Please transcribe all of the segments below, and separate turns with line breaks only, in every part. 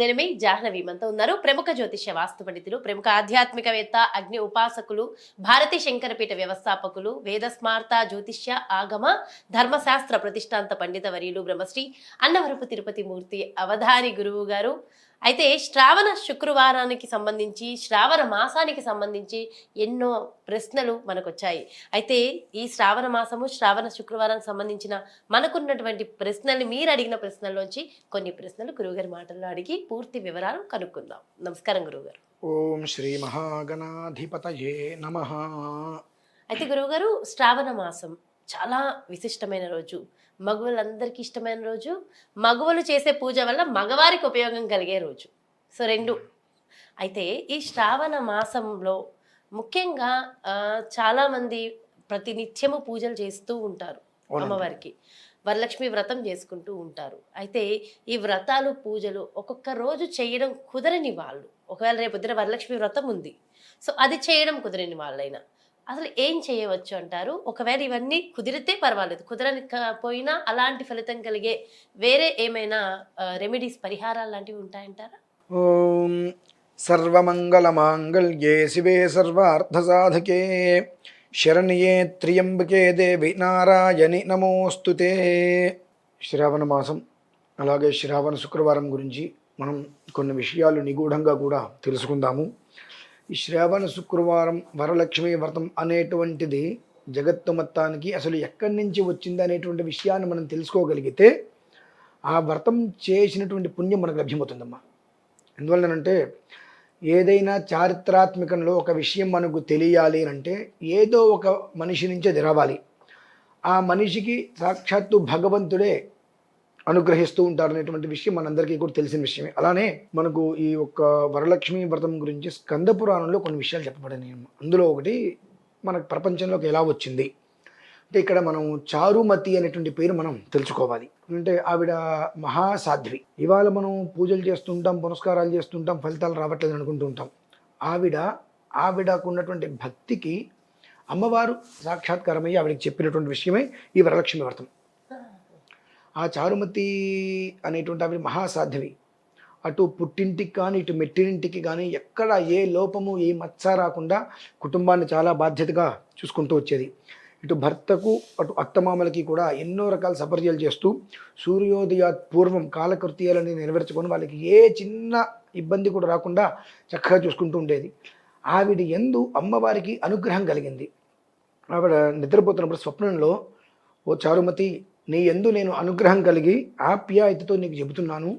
నేను మీ జాహ్నవి మనతో ఉన్నారు. ప్రముఖ జ్యోతిష్య వాస్తు పండితులు ప్రముఖ ఆధ్యాత్మికవేత్త అగ్ని ఉపాసకులు భారతీ శంకరపీఠ వ్యవస్థాపకులు వేదస్మార్త జ్యోతిష్య ఆగమ ధర్మశాస్త్ర ప్రతిష్టాంత పండిత వర్యులు బ్రహ్మశ్రీ అన్నవరపు తిరుపతి మూర్తి అవధాని గురువు గారు. అయితే శ్రావణ శుక్రవారానికి సంబంధించి శ్రావణ మాసానికి సంబంధించి ఎన్నో ప్రశ్నలు మనకు వచ్చాయి అయితే ఈ శ్రావణ మాసము శ్రావణ శుక్రవారానికి సంబంధించిన మనకున్నటువంటి ప్రశ్నలు మీరు అడిగిన ప్రశ్నల్లోంచి కొన్ని ప్రశ్నలు గురువుగారి మాటల్లో అడిగి పూర్తి వివరాలు కనుక్కుందాం. నమస్కారం గురువుగారు.
ఓం శ్రీ మహాగణాధిపతయే నమ.
అయితే గురువుగారు శ్రావణ మాసం చాలా విశిష్టమైన రోజు. మగవాళ్ళందరికీ ఇష్టమైన రోజు. మగవాళ్ళు చేసే పూజ వల్ల మగవారికి ఉపయోగం కలిగే రోజు. సో రెండు. అయితే ఈ శ్రావణ మాసంలో ముఖ్యంగా చాలామంది ప్రతినిత్యము పూజలు చేస్తూ ఉంటారు. అమ్మవారికి. వరలక్ష్మి వ్రతం చేసుకుంటూ ఉంటారు. అయితే ఈ వ్రతాలు పూజలు ఒక్కొక్క రోజు చేయడం కుదరని వాళ్ళు. ఒకవేళ రేపు పొద్దున వరలక్ష్మి వ్రతం ఉంది. సో అది చేయడం కుదరని వాళ్ళైనా. అసలు ఏం చేయవచ్చు అంటారు? ఒకవేళ ఇవన్నీ కుదిరితే పర్వాలేదు. కుదరని పోయినా అలాంటి ఫలితం కలిగే వేరే ఏమైనా రెమెడీస్ పరిహారాలు లాంటివి ఉంటాయంటారా?
ఓం సర్వమంగళమాంగళ్యే శివే సర్వార్థసాధకే. శరణ్యే త్ర్యంబకే దేవి. నారాయణి నమోస్తుతే శ్రావణ మాసం. అలాగే శ్రావణ శుక్రవారం గురించి మనం కొన్ని విషయాలు నిగూఢంగా కూడా తెలుసుకుందాము. ఈ శ్రావణ శుక్రవారం వరలక్ష్మి వ్రతం అనేటువంటిది జగత్తు మొత్తానికి అసలు ఎక్కడి నుంచి వచ్చింది అనేటువంటి విషయాన్ని మనం తెలుసుకోగలిగితే ఆ వ్రతం చేసినటువంటి పుణ్యం మనకు లభ్యమవుతుందమ్మా. ఎందువల్లనంటే ఏదైనా చారిత్రాత్మకంలో ఒక విషయం మనకు తెలియాలి అని అంటే ఏదో ఒక మనిషి నుంచే తెరవాలి. ఆ మనిషికి సాక్షాత్తు భగవంతుడే అనుగ్రహిస్తూ ఉంటారు అనేటువంటి విషయం మనందరికీ కూడా తెలిసిన విషయమే. అలానే మనకు ఈ యొక్క వరలక్ష్మి వ్రతం గురించి స్కంద పురాణంలో కొన్ని విషయాలు చెప్పబడినాయి. అందులో ఒకటి మనకు ప్రపంచంలోకి ఎలా వచ్చింది? అంటే ఇక్కడ మనం చారుమతి అనేటువంటి పేరు మనం తెలుసుకోవాలి. అంటే ఆవిడ మహాసాధ్వి. ఇవాళ మనం పూజలు చేస్తుంటాం పునస్కారాలు చేస్తుంటాం ఫలితాలు రావట్లేదు అనుకుంటుంటాం ఆవిడ ఆవిడకున్నటువంటి భక్తికి అమ్మవారు సాక్షాత్కారమయ్యి ఆవిడకి చెప్పినటువంటి విషయమే ఈ వరలక్ష్మి వ్రతం. ఆ చారుమతి అనేటువంటి ఆవిడ మహాసాధ్వి. అటు పుట్టింటికి కానీ ఇటు మెట్టినింటికి కానీ ఎక్కడ ఏ లోపము ఏ మచ్చ రాకుండా కుటుంబాన్ని చాలా బాధ్యతగా చూసుకుంటూ వచ్చేది. ఇటు భర్తకు అటు అత్తమామలకి కూడా ఎన్నో రకాల సపర్యలు చేస్తూ సూర్యోదయ పూర్వం కాలకృత్యాలని నెరవేర్చుకొని వాళ్ళకి ఏ చిన్న ఇబ్బంది కూడా రాకుండా చక్కగా చూసుకుంటూ ఉండేది. ఆవిడ ఎందు అమ్మవారికి అనుగ్రహం కలిగింది. ఆవిడ నిద్రపోతున్నప్పుడు స్వప్నంలో ఓ చారుమతి నీ ఎందు నేను అనుగ్రహం కలిగి ఆప్యాయతతో నీకు చెబుతున్నాను.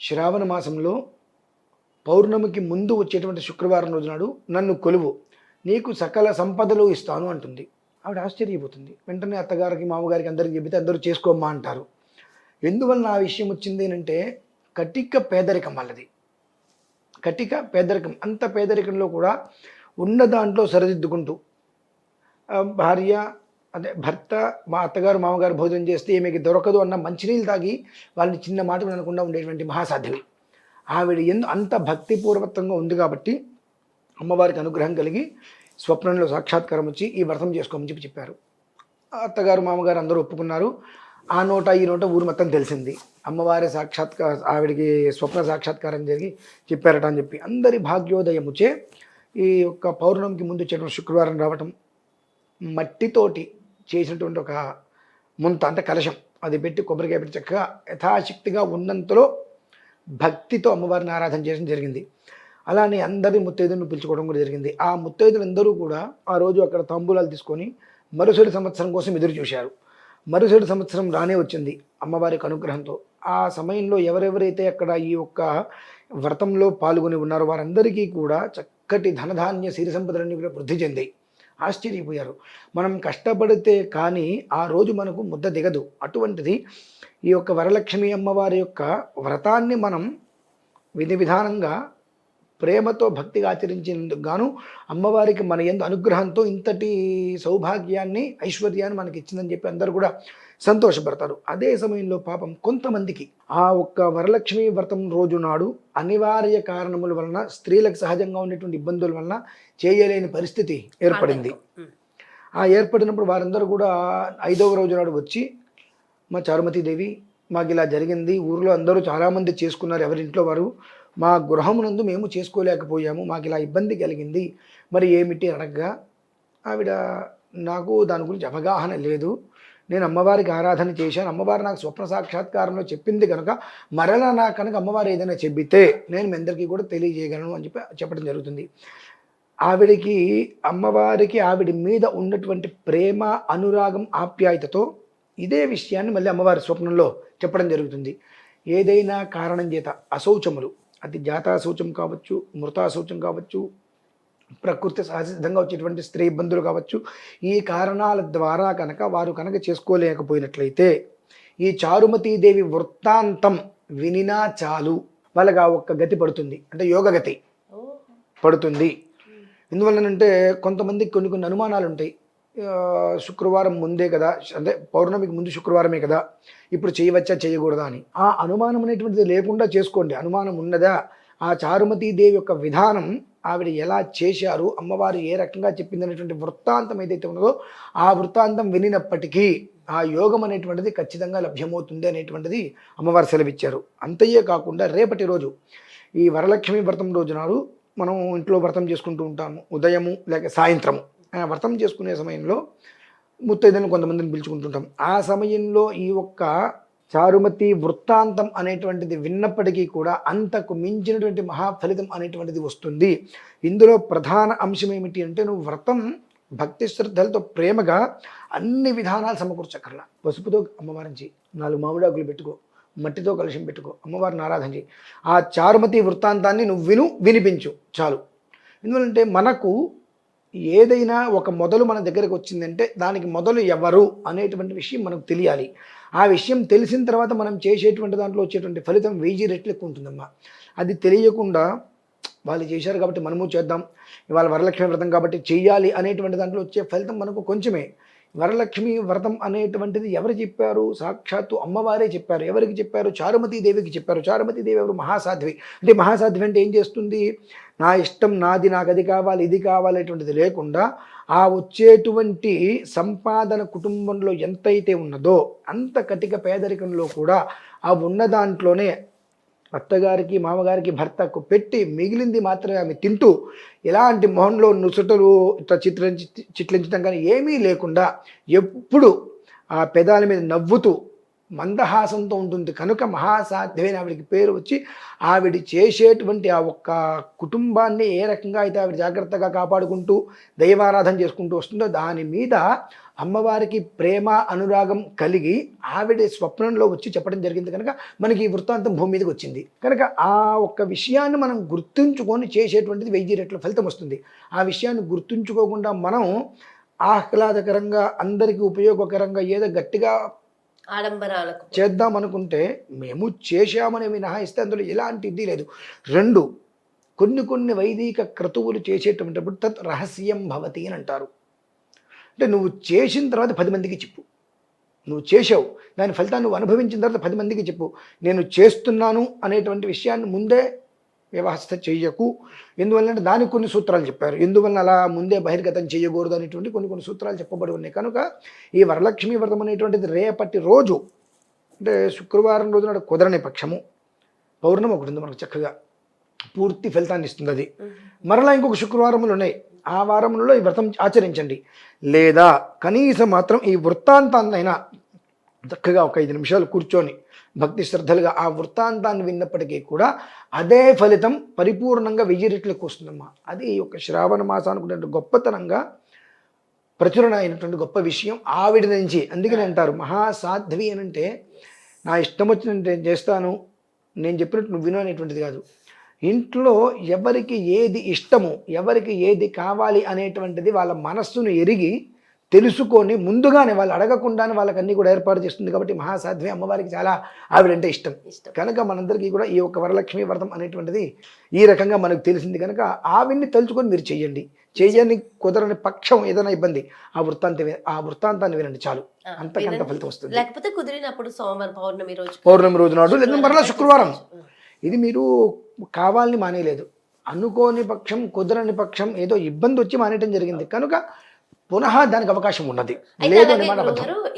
శ్రావణ మాసంలో పౌర్ణమికి ముందు వచ్చేటువంటి శుక్రవారం రోజు నాడు నన్ను కొలువు. నీకు సకల సంపదలు ఇస్తాను అంటుంది. ఆవిడ ఆశ్చర్యపోతుంది. వెంటనే అత్తగారికి మామగారికి అందరికి చెబితే అందరూ చేసుకోమ్మా అంటారు. ఎందువల్ల ఆ విషయం వచ్చింది ఏంటంటే కటిక పేదరికం వాళ్ళది. కటిక పేదరికం అంత పేదరికంలో కూడా ఉన్న దాంట్లో సరిదిద్దుకుంటూ భార్య అదే భర్త మా అత్తగారు మామగారు భోజనం చేస్తే ఈమెకి దొరకదు అన్న మంచినీళ్ళు తాగి వాళ్ళని చిన్న మాట వినకుండా ఉండేటువంటి మహాసాధ్వి ఆవిడ ఎందు అంత భక్తిపూర్వకంగా ఉంది కాబట్టి అమ్మవారికి అనుగ్రహం కలిగి స్వప్నంలో సాక్షాత్కారం వచ్చి ఈ వ్రతం చేసుకోమని చెప్పి చెప్పారు. అత్తగారు మామగారు అందరూ ఒప్పుకున్నారు. ఆ నోట ఈ నోట ఊరు మొత్తం తెలిసింది. అమ్మవారి సాక్షాత్కార ఆవిడికి స్వప్న సాక్షాత్కారం జరిగి చెప్పారట అని చెప్పి. అందరి భాగ్యోదయముచే ఈ యొక్క పౌర్ణమికి ముందు వచ్చేటువంటి శుక్రవారం రావటం మట్టితోటి చేసినటువంటి ఒక ముంత అంటే కలశం. అది పెట్టి కొబ్బరికాయ పెట్టి చక్కగా యథాశక్తిగా ఉన్నంతలో భక్తితో అమ్మవారిని ఆరాధన చేయడం జరిగింది. అలానే అందరి ముత్తైదులను పిలుచుకోవడం కూడా జరిగింది. ఆ ముత్తైదులందరూ కూడా ఆ రోజు అక్కడ తాంబూలాలు తీసుకొని మరుసటి సంవత్సరం కోసం ఎదురు చూశారు. మరుసటి సంవత్సరం రానే వచ్చింది అమ్మవారికి అనుగ్రహంతో. ఆ సమయంలో ఎవరెవరైతే అక్కడ ఈ యొక్క వ్రతంలో పాల్గొని ఉన్నారో వారందరికీ కూడా చక్కటి ధనధాన్య సిరి సంపదలన్నీ కూడా వృద్ధి చెందాయి. ఆశ్చర్యపోయారు. మనం కష్టపడితే కానీ ఆ రోజు మనకు ముద్ద దిగదు. అటువంటిది ఈ యొక్క వరలక్ష్మి అమ్మవారి యొక్క వ్రతాన్ని మనం విధి విధానంగా ప్రేమతో భక్తిగా ఆచరించినందుకు గాను అమ్మవారికి మన ఎందు అనుగ్రహంతో ఇంతటి సౌభాగ్యాన్ని ఐశ్వర్యాన్ని మనకి ఇచ్చిందని చెప్పి అందరూ కూడా సంతోషపడతారు. అదే సమయంలో పాపం కొంతమందికి ఆ ఒక్క వరలక్ష్మి వ్రతం రోజు నాడు అనివార్య కారణముల వలన స్త్రీలకు సహజంగా ఉండేటువంటి ఇబ్బందుల వలన చేయలేని పరిస్థితి ఏర్పడింది. ఆ ఏర్పడినప్పుడు వారందరూ కూడా ఐదవ రోజు నాడు వచ్చి మా చారుమతీదేవి మాకు ఇలా జరిగింది. ఊరిలో అందరూ చాలామంది చేసుకున్నారు. ఎవరింట్లో వారు మా గృహమునందు మేము చేసుకోలేకపోయాము మాకు ఇలా ఇబ్బంది కలిగింది. మరి ఏమిటి అనగా ఆవిడ నాకు దాని గురించి అవగాహన లేదు. నేను అమ్మవారికి ఆరాధన చేశాను. అమ్మవారు నాకు స్వప్న సాక్షాత్కారంలో చెప్పింది కనుక మరలా నాకు కనుక అమ్మవారు ఏదైనా చెబితే నేను మీ అందరికీ కూడా తెలియజేయగలను అని చెప్పి చెప్పడం జరుగుతుంది. ఆవిడికి అమ్మవారికి ఆవిడ మీద ఉన్నటువంటి ప్రేమ అనురాగం ఆప్యాయతతో ఇదే విషయాన్ని మళ్ళీ అమ్మవారి స్వప్నంలో చెప్పడం జరుగుతుంది. ఏదైనా కారణం చేత అశౌచములు అది జాతాశౌచం కావచ్చు మృతాశౌచం కావచ్చు ప్రకృతి సహజంగా వచ్చేటువంటి స్త్రీ ఇబ్బందులు కావచ్చు ఈ కారణాల ద్వారా కనుక వారు కనుక చేసుకోలేకపోయినట్లయితే ఈ చారుమతీదేవి వృత్తాంతం వినినా చాలు వాళ్ళకి ఆ ఒక్క గతి పడుతుంది. అంటే యోగగతి
ఓ.
పడుతుంది. ఎందువల్లనంటే కొంతమందికి కొన్ని కొన్ని అనుమానాలు ఉంటాయి శుక్రవారం ముందే కదా అంటే పౌర్ణమికి ముందు శుక్రవారమే కదా ఇప్పుడు చేయవచ్చా చేయకూడదా అని. ఆ అనుమానం అనేటువంటిది లేకుండా చేసుకోండి. అనుమానం ఉన్నదా? ఆ చారుమతీ దేవి యొక్క విధానం ఆవిడ ఎలా చేశారు? అమ్మవారు ఏ రకంగా చెప్పింది అనేటువంటి వృత్తాంతం ఏదైతే ఉన్నదో ఆ వృత్తాంతం వినినప్పటికీ ఆ యోగం అనేటువంటిది ఖచ్చితంగా లభ్యమవుతుంది అనేటువంటిది అమ్మవారు సెలవిచ్చారు. అంతయే కాకుండా రేపటి రోజు ఈ వరలక్ష్మి వ్రతం రోజు నాడు మనం ఇంట్లో వ్రతం చేసుకుంటూ ఉంటాము. ఉదయము లేక సాయంత్రము. వ్రతం చేసుకునే సమయంలో ముత్తైదను కొంతమందిని పిలుచుకుంటుంటాం. ఆ సమయంలో ఈ ఒక్క చారుమతి వృత్తాంతం అనేటువంటిది విన్నప్పటికీ కూడా అంతకు మించినటువంటి మహాఫలితం అనేటువంటిది వస్తుంది. ఇందులో ప్రధాన అంశం ఏమిటి అంటే నువ్వు వ్రతం భక్తి శ్రద్ధలతో ప్రేమగా అన్ని విధానాలు సమకూర్చక్కర్లా. పసుపుతో అమ్మవారించి నాలుగు మామిడాకులు పెట్టుకో. మట్టితో కలుషం పెట్టుకో. అమ్మవారిని ఆరాధన చేయి ఆ చారుమతి వృత్తాంతాన్ని నువ్వు విను వినిపించు. చాలు. ఎందుకంటే మనకు ఏదైనా ఒక మొదలు మన దగ్గరకు వచ్చిందంటే దానికి మొదలు ఎవరు అనేటువంటి విషయం మనకు తెలియాలి. ఆ విషయం తెలిసిన తర్వాత మనం చేసేటువంటి దాంట్లో వచ్చేటువంటి ఫలితం వెయ్యి రెట్లు ఎక్కువ ఉంటుందమ్మా. అది తెలియకుండా వాళ్ళు చేశారు కాబట్టి మనము చేద్దాం. ఇవాళ వరలక్ష్మి వ్రతం కాబట్టి చేయాలి అనేటువంటి దాంట్లో వచ్చే ఫలితం మనకు కొంచెమే. వరలక్ష్మి వ్రతం అనేటువంటిది ఎవరు చెప్పారు? సాక్షాత్తు అమ్మవారే చెప్పారు. ఎవరికి చెప్పారు? చారుమతి దేవికి చెప్పారు. చారుమతి దేవి ఎవరు? మహాసాధ్వి. అంటే మహాసాధ్వి అంటే ఏం చేస్తుంది? నా ఇష్టం నాది నాకు అది కావాలి ఇది కావాలి లేకుండా ఆ వచ్చేటువంటి సంపాదన కుటుంబంలో ఎంతైతే ఉన్నదో అంత కటిక పేదరికంలో కూడా ఆ ఉన్న దాంట్లోనే అత్తగారికి మామగారికి భర్తకు పెట్టి మిగిలింది మాత్రమే ఆమె తింటూ ఎలాంటి మొహంలో నుసుటలు ఇట్లా చిత్రించి చిట్లించడం కానీ ఏమీ లేకుండా ఎప్పుడు ఆ పెదాల మీద నవ్వుతూ మందహాసంతో ఉంటుంది. కనుక మహాసాధ్యమైన ఆవిడికి పేరు వచ్చి ఆవిడ చేసేటువంటి ఆ ఒక్క కుటుంబాన్ని ఏ రకంగా అయితే ఆవిడ జాగ్రత్తగా కాపాడుకుంటూ దైవారాధన చేసుకుంటూ వస్తుందో దాని మీద అమ్మవారికి ప్రేమ అనురాగం కలిగి ఆవిడ స్వప్నంలో వచ్చి చెప్పడం జరిగింది కనుక మనకి ఈ వృత్తాంతం భూమి మీదకి వచ్చింది. కనుక ఆ ఒక్క విషయాన్ని మనం గుర్తుంచుకొని చేసేటువంటిది వెయ్యి రెట్ల ఫలితం వస్తుంది. ఆ విషయాన్ని గుర్తుంచుకోకుండా మనం ఆహ్లాదకరంగా అందరికీ ఉపయోగకరంగా ఏదో గట్టిగా
ఆడంబరాలకు
చేద్దాం అనుకుంటే మేము చేశామని మినహాయిస్తే అందులో ఎలాంటిది లేదు. రెండు కొన్ని కొన్ని వైదిక క్రతువులు చేసేటప్పుడు తత్ రహస్యం భవతి అని అంటారు. అంటే నువ్వు చేసిన తర్వాత పది మందికి చెప్పు. నువ్వు చేసావు దాని ఫలితాన్ని నువ్వు అనుభవించిన తర్వాత పది మందికి చెప్పు. నేను చేస్తున్నాను అనేటువంటి విషయాన్ని ముందే వ్యవస్థ చెయ్యకు. ఎందువల్లంటే దానికి కొన్ని సూత్రాలు చెప్పారు. ఎందువలన అలా ముందే బహిర్గతం చేయకూడదు అనేటువంటి కొన్ని కొన్ని సూత్రాలు చెప్పబడి ఉన్నాయి. కనుక ఈ వరలక్ష్మి వ్రతం అనేటువంటిది రేపటి రోజు అంటే శుక్రవారం రోజు నాడు కుదరని పక్షము. పౌర్ణమి ఒకటి ఉంది మనకు చక్కగా. పూర్తి ఫలితాన్ని ఇస్తుంది అది. మరలా ఇంకొక శుక్రవారములు ఉన్నాయి. ఆ వారంలో ఈ వ్రతం ఆచరించండి. లేదా కనీసం మాత్రం ఈ వృత్తాంతాన్నైనా చక్కగా ఒక ఐదు నిమిషాలు కూర్చొని భక్తి శ్రద్ధలుగా ఆ వృత్తాంతాన్ని విన్నప్పటికీ కూడా అదే ఫలితం పరిపూర్ణంగా వెయ్యి రెట్లకు వస్తుందమ్మా అది ఈ యొక్క శ్రావణ మాసానికి గొప్పతనంగా ప్రచురణ అయినటువంటి గొప్ప విషయం ఆవిడ నుంచి. అందుకని అంటారు మహాసాధ్వి అని అంటే నా ఇష్టం వచ్చినట్టు నేను చేస్తాను నేను చెప్పినట్టు నువ్వు విను అనేటువంటిది కాదు. ఇంట్లో ఎవరికి ఏది ఇష్టము ఎవరికి ఏది కావాలి అనేటువంటిది వాళ్ళ మనస్సును ఎరిగి తెలుసుకొని ముందుగానే వాళ్ళు అడగకుండానే వాళ్ళకి అన్ని కూడా ఏర్పాటు చేస్తుంది కాబట్టి మహాసాధ్వి అమ్మవారికి చాలా ఆవిడంటే ఇష్టం. కనుక మనందరికీ కూడా ఈ యొక్క వరలక్ష్మి వ్రతం అనేటువంటిది ఈ రకంగా మనకు తెలిసింది కనుక ఆవిడ్ని తలుచుకొని మీరు చెయ్యండి. చేయని కుదరని పక్షం ఏదైనా ఇబ్బంది ఆ వృత్తాంతం ఆ వృత్తాంతాన్ని వినండి చాలు. అంతకంత. ఫలితం వస్తుంది.
లేకపోతే కుదిరినప్పుడు సోమవారం పౌర్ణమి రోజు
పౌర్ణమి రోజు నాడు లేదా మరలా శుక్రవారం. ఇది మీరు కావాలని మానేయలేదు అనుకోని పక్షం కుదరని పక్షం ఏదో ఇబ్బంది వచ్చి మానేయటం జరిగింది. కనుక పునః దానికి అవకాశం ఉన్నది. లేదు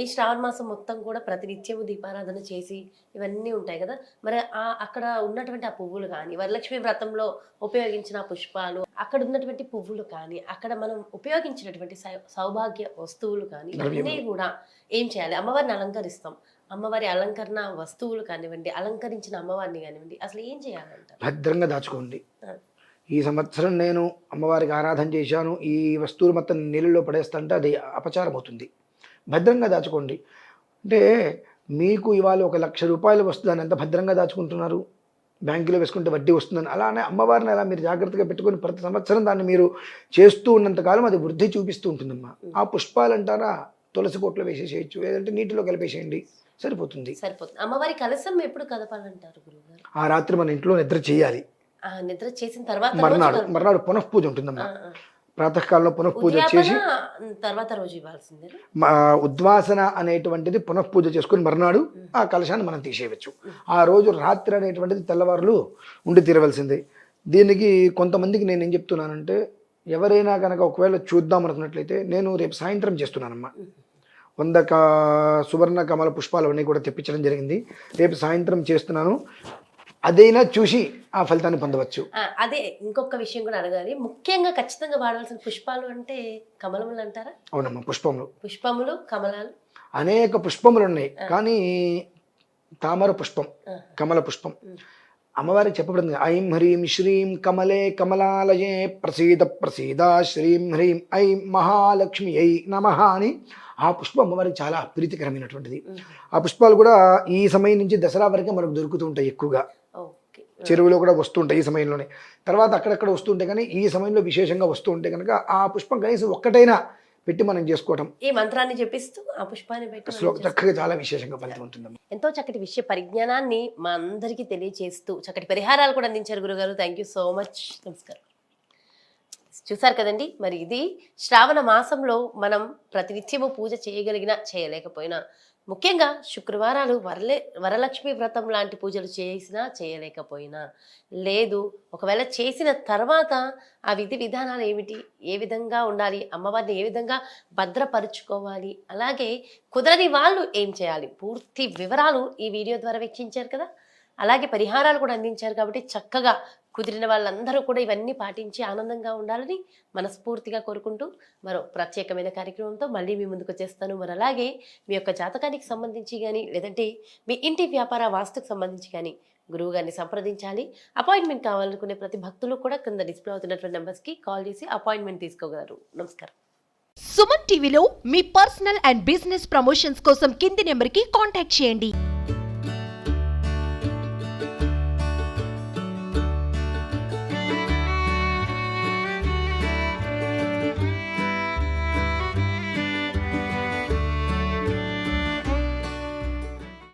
ఈ శ్రావణ మాసం మొత్తం కూడా ప్రతినిత్యము దీపారాధన చేసి ఇవన్నీ ఉంటాయి కదా. మరి ఆ అక్కడ ఉన్నటువంటి ఆ పువ్వులు కానీ వరలక్ష్మి వ్రతంలో ఉపయోగించిన పుష్పాలు అక్కడ ఉన్నటువంటి పువ్వులు కానీ అక్కడ మనం ఉపయోగించినటువంటి సౌభాగ్య వస్తువులు కానీ. ఇవన్నీ కూడా ఏం చేయాలి? అమ్మవారిని అలంకరిస్తాం. అమ్మవారి అలంకరణ వస్తువులు కానివ్వండి అలంకరించిన అమ్మవారిని కానివ్వండి అసలు ఏం చేయాలంటారు?
భద్రంగా దాచుకోండి. ఈ సంవత్సరం నేను అమ్మవారికి ఆరాధన చేశాను. ఈ వస్తువులు మొత్తం నీళ్ళలో పడేస్తుంటే అది అపచారం అవుతుంది భద్రంగా దాచుకోండి. అంటే మీకు ఇవాళ ఒక లక్ష రూపాయలు వస్తుందని ఎంత భద్రంగా దాచుకుంటున్నారు? బ్యాంకులో వేసుకుంటే వడ్డీ వస్తుందని. అలానే అమ్మవారిని అలా మీరు జాగ్రత్తగా పెట్టుకొని ప్రతి సంవత్సరం దాన్ని మీరు చేస్తూ ఉన్నంతకాలం అది వృద్ధి చూపిస్తూ ఉంటుందమ్మా. ఆ పుష్పాలు అంటారా తులసి పొట్లో వేసేసేయచ్చు లేదంటే నీటిలో కలిపేసేయండి. సరిపోతుంది.
సరిపోతుంది. అమ్మవారి కలసం ఎప్పుడు కదపాలంటారు
ఆ రాత్రి మన ఇంట్లో నిద్ర చేయాలి.
నిద్ర చేసిన తర్వాత
మర్నాడు. మర్నాడు పునఃపూజ ఉంటుందమ్మా. ప్రాతకాలంలో పునఃపూజ చేసి
తర్వాత రోజు ఇవ్వాల్సిందే
ఉద్వాసన అనేటువంటిది పునఃపూజ చేసుకుని మర్నాడు ఆ కలశాన్ని మనం తీసేయవచ్చు. ఆ రోజు రాత్రి అనేటువంటిది తెల్లవారులు ఉండి తీరవలసిందే. దీనికి కొంతమందికి నేను ఏం చెప్తున్నానంటే ఎవరైనా కనుక ఒకవేళ చూద్దాం అనుకున్నట్లయితే నేను రేపు సాయంత్రం చేస్తున్నానమ్మా. వంద సువర్ణ కమల పుష్పాలు అవన్నీ కూడా తెప్పించడం జరిగింది. రేపు సాయంత్రం చేస్తున్నాను. అదైనా చూసి ఆ ఫలితాన్ని పొందవచ్చు.
అదే ఇంకొక విషయం కూడా అడగాలి. ముఖ్యంగా ఖచ్చితంగా వాడవలసిన పుష్పాలు అంటే కమలములు అంటారా?
అవునమ్మా పుష్పములు.
పుష్పములు కమలాలు?
అనేక పుష్పములు ఉన్నాయి కానీ తామర పుష్పం. కమల పుష్పం. అమ్మవారికి చెప్పబడింది ఐం హ్రీం శ్రీం కమలే కమలాలయే ప్రసీద ప్రసీద శ్రీం హ్రీం ఐం మహాలక్ష్మి ఐ నమ అని ఆ పుష్పం అమ్మవారికి చాలా ప్రీతికరమైనటువంటిది. ఆ పుష్పాలు కూడా ఈ సమయం నుంచి దసరా వరకే మనకు దొరుకుతూ ఉంటాయి ఎక్కువగా. చెరువులో కూడా వస్తుంటాయి ఈ సమయంలోనే. తర్వాత అక్కడక్కడ వస్తుంటాయి కానీ ఈ సమయంలో విశేషంగా వస్తూ ఉంటాయి కనుక ఆ పుష్పం కనీసం ఒక్కటైనా పెట్టి మనం చేసుకోవటం.
ఈ మంత్రాన్ని జపిస్తూ ఆ పుష్పాన్ని పెట్టి.
చక్కగా చాలా విశేషంగా ఫలితం ఉంటుందమ్మా.
ఎంతో చక్కటి విషయ పరిజ్ఞానాన్ని మా అందరికీ తెలియజేస్తూ చక్కటి పరిహారాలు కూడా అందించారు గురుగారు. థ్యాంక్ యూ సో మచ్ నమస్కారం. చూసారు కదండి? మరి ఇది శ్రావణ మాసంలో మనం ప్రతినిత్యము పూజ చేయగలిగినా చేయలేకపోయినా ముఖ్యంగా శుక్రవారాలు వరలే వరలక్ష్మి వ్రతం లాంటి పూజలు చేసినా చేయలేకపోయినా. లేదు ఒకవేళ చేసిన తర్వాత ఆ విధి విధానాలు ఏమిటి? ఏ విధంగా ఉండాలి? అమ్మవారిని ఏ విధంగా భద్రపరుచుకోవాలి? అలాగే కుదరని వాళ్ళు ఏం చేయాలి? పూర్తి వివరాలు ఈ వీడియో ద్వారా వీక్షించారు కదా? అలాగే పరిహారాలు కూడా అందించారు కాబట్టి చక్కగా కుదిరిన వాళ్ళందరూ కూడా ఇవన్నీ పాటించి ఆనందంగా ఉండాలని మనస్ఫూర్తిగా కోరుకుంటూ మరో ప్రత్యేకమైన కార్యక్రమంతో మళ్ళీ మీ ముందుకు వచ్చేస్తాను మరి అలాగే మీ యొక్క జాతకానికి సంబంధించి కానీ లేదంటే మీ ఇంటి వ్యాపార వాస్తుకు సంబంధించి కానీ గురువు గారిని సంప్రదించాలి. అపాయింట్మెంట్ కావాలనుకునే ప్రతి భక్తులు కూడా కింద డిస్ప్లే అవుతున్నటువంటి నెంబర్స్కి కాల్ చేసి అపాయింట్మెంట్ తీసుకోగలరు. నమస్కారం.
సుమన్ టీవీలో మీ పర్సనల్ అండ్ బిజినెస్ ప్రమోషన్స్ కోసం కింది నెంబర్కి కాంటాక్ట్ చేయండి.